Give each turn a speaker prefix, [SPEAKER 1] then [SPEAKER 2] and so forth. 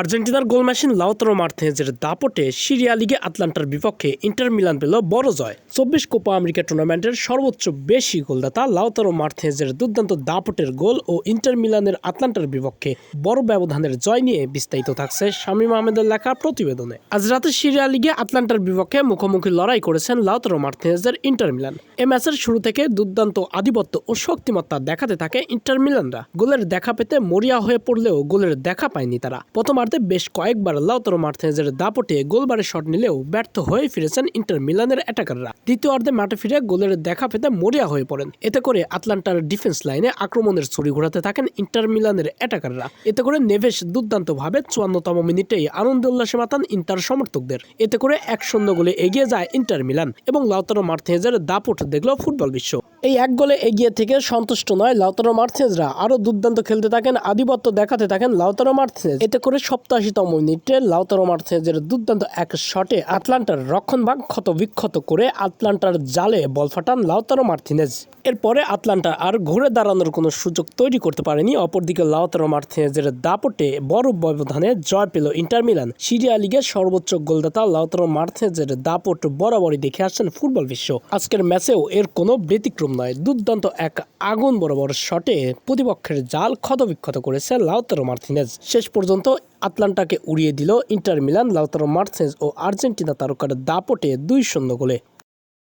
[SPEAKER 1] আর্জেন্টিনার goal machine Lautaro মার্তিনেজের দাপটে Syria লিগে আটলান্টার বিপক্ষে ইন্টার মিলান পেল বড় জয়। চব্বিশ কোপা আমেরিকা টুর্নামেন্টের সর্বোচ্চ বেশি গোলদাতা লাউতারো মার্তিনেজের দুর্দান্ত দাপটের গোল ও ইন্টার মিলানের আটলান্টার বিপক্ষে বড় ব্যবধানের জয় নিয়ে বিস্তারিত থাকছে শামীম আহমেদের লেখা প্রতিবেদনে। আজ রাতে সিরিয়া লিগে আটলান্টার বিপক্ষে মুখোমুখি লড়াই করেছেন লাউতারো মার্তিনেজের ইন্টার মিলান। এ ম্যাচের শুরু থেকে দুর্দান্ত আধিপত্য ও শক্তিমত্তা দেখাতে থাকে ইন্টার মিলানরা। গোলের দেখা পেতে মরিয়া হয়ে পড়লেও গোলের দেখা পায়নি তারা। প্রথমার্ধে বেশ কয়েকবার লাউতারো মার্তিনেজের দাপটে গোলবারে শট নিলেও ব্যর্থ হয়ে ফিরেছেন ইন্টার মিলানের অ্যাটাকাররা। দ্বিতীয় অর্ধে মাঠে ফিরে গোলের দেখা পেতে মরিয়া হয়ে পড়েন। এতে করে আটলান্টার ডিফেন্স লাইনে আক্রমণের ছুরি ঘোরাতে থাকেন ইন্টার মিলানের অ্যাটাকাররা। এতে করে নেভেস দুর্দান্তভাবে চুয়ান্নতম মিনিটেই আনন্দ উল্লাসে মাতান ইন্টার সমর্থকদের। এতে করে এক শূন্য গোলে এগিয়ে যায় ইন্টার মিলান এবং লাউতারো মার্থেজের দাপট দেখল ফুটবল বিশ্ব। এই এক গোলে এগিয়ে থেকে সন্তুষ্ট নয় লাউতারো মার্থেজরা আরও দুর্দান্ত খেলতে থাকেন, আধিপত্য দেখাতে থাকেন লাউতারো মার্থেজ এতে করে সপ্তাশিতম মিনিটে লাউতারো মার্থেজের দুর্দান্ত এক শটে আটলান্টার রক্ষণভাগ ক্ষত বিক্ষত করে আটলান্টার জালে বল ফাটান লাউতারো মার্থিনেজ এরপরে আটলান্টা আর ঘুরে দাঁড়ানোর কোনো সুযোগ তৈরি করতে পারেনি। অপরদিকে লাউতারো মার্থিনেজের দাপটে বড় ব্যবধানে জয় পেল ইন্টার মিলান। সিরিয়া লিগের সর্বোচ্চ গোলদাতা লাউতারো মার্থেজের দাপট বরাবরই দেখে আসছেন ফুটবল বিশ্ব। আজকের ম্যাচেও এর কোনো ব্যতিক্রম নয় দুর্দান্ত এক আগুন বরাবর শটে প্রতিপক্ষের জাল ক্ষতবিক্ষত করেছে লাউতারো মার্থিনেজ শেষ পর্যন্ত আটলান্টাকে উড়িয়ে দিল ইন্টার মিলান। লাউতারো মার্থিনেজ ও আর্জেন্টিনা তারকার দাপটে দুই শূন্য গোলে।